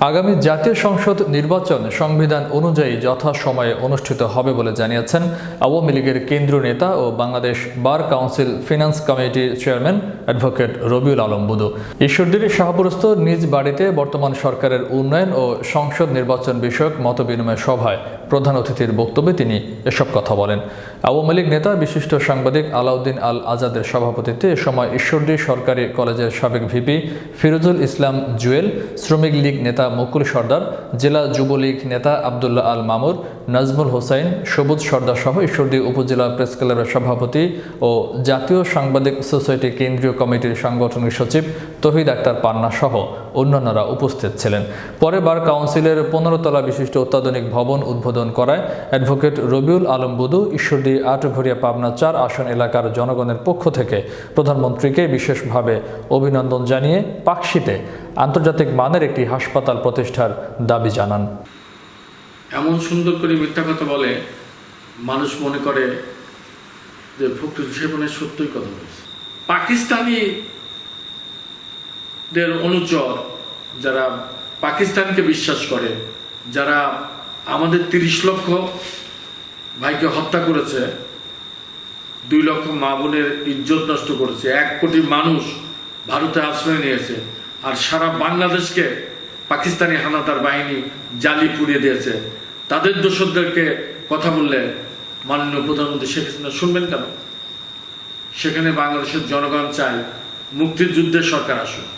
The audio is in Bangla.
আগামী জাতীয় সংসদ নির্বাচন সংবিধান অনুযায়ী যথাসময়ে অনুষ্ঠিত হবে বলে জানিয়েছেন আওয়ামী লীগের কেন্দ্রীয় নেতা ও বাংলাদেশ বার কাউন্সিল ফিনান্স কমিটির চেয়ারম্যান অ্যাডভোকেট রবিউল আলম বুদু ঈশ্বরদীর শাহপুরস্থ নিজ বাড়িতে বর্তমান সরকারের উন্নয়ন ও সংসদ নির্বাচন বিষয়ক মতবিনিময় সভায় প্রধান অতিথির বক্তব্যে তিনি এসব কথা বলেন। আওয়ামী লীগ নেতা, বিশিষ্ট সাংবাদিক আলাউদ্দিন আল আজাদের সভাপতিত্বে এ সময় ঈশ্বরদী সরকারি কলেজের সাবেক ভিপি ফিরোজুল ইসলাম জুয়েল, শ্রমিক লীগ নেতা মুকুল সর্দার, জেলা যুবলীগ নেতা আবদুল্লাহ আল মামুর নাজমুল হোসাইন, সবুজ সর্দার সহ ঈশ্বরদী উপজেলা প্রেস ক্লাবের সভাপতি ও জাতীয় সাংবাদিক সোসাইটি কেন্দ্রীয় কমিটির সাংগঠনিক সচিব তহিদ আক্তার পান্না সহ অন্যান্যরা উপস্থিত ছিলেন। পরে বার কাউন্সিলের পনেরো তলা বিশিষ্ট অত্যাধুনিক ভবন উদ্বোধন করায় অ্যাডভোকেট রবিউল আলম বুদু ঈশ্বরদী আটঘরিয়া পাবনা চার আসন এলাকার জনগণের পক্ষ থেকে প্রধানমন্ত্রীকে বিশেষভাবে অভিনন্দন জানিয়ে পাকশিতে আন্তর্জাতিক মানের একটি হাসপাতাল প্রতিষ্ঠার দাবি জানান। এমন সুন্দর করে মিথ্যা কথা বলে, মানুষ মনে করে যে ফখরুল সেবনে সত্যই কথা বলছে। পাকিস্তানি দের অনুচর যারা পাকিস্তানকে বিশ্বাস করে, যারা আমাদের তিরিশ লক্ষ ভাইকে হত্যা করেছে, দুই লক্ষ মা বোনের ইজ্জত নষ্ট করেছে, এক কোটি মানুষ ভারতে আশ্রয় নিয়েছে, আর সারা বাংলাদেশকে পাকিস্তানি হানাদার বাহিনী জালি পুড়িয়ে দিয়েছে। তাদের দোষকদেরকে কথা বললে মাননীয় প্রধানমন্ত্রী শেখ হাসিনা শুনবেন কেন? সেখানে বাংলাদেশের জনগণ চায় মুক্তিযুদ্ধের সরকার আসুক।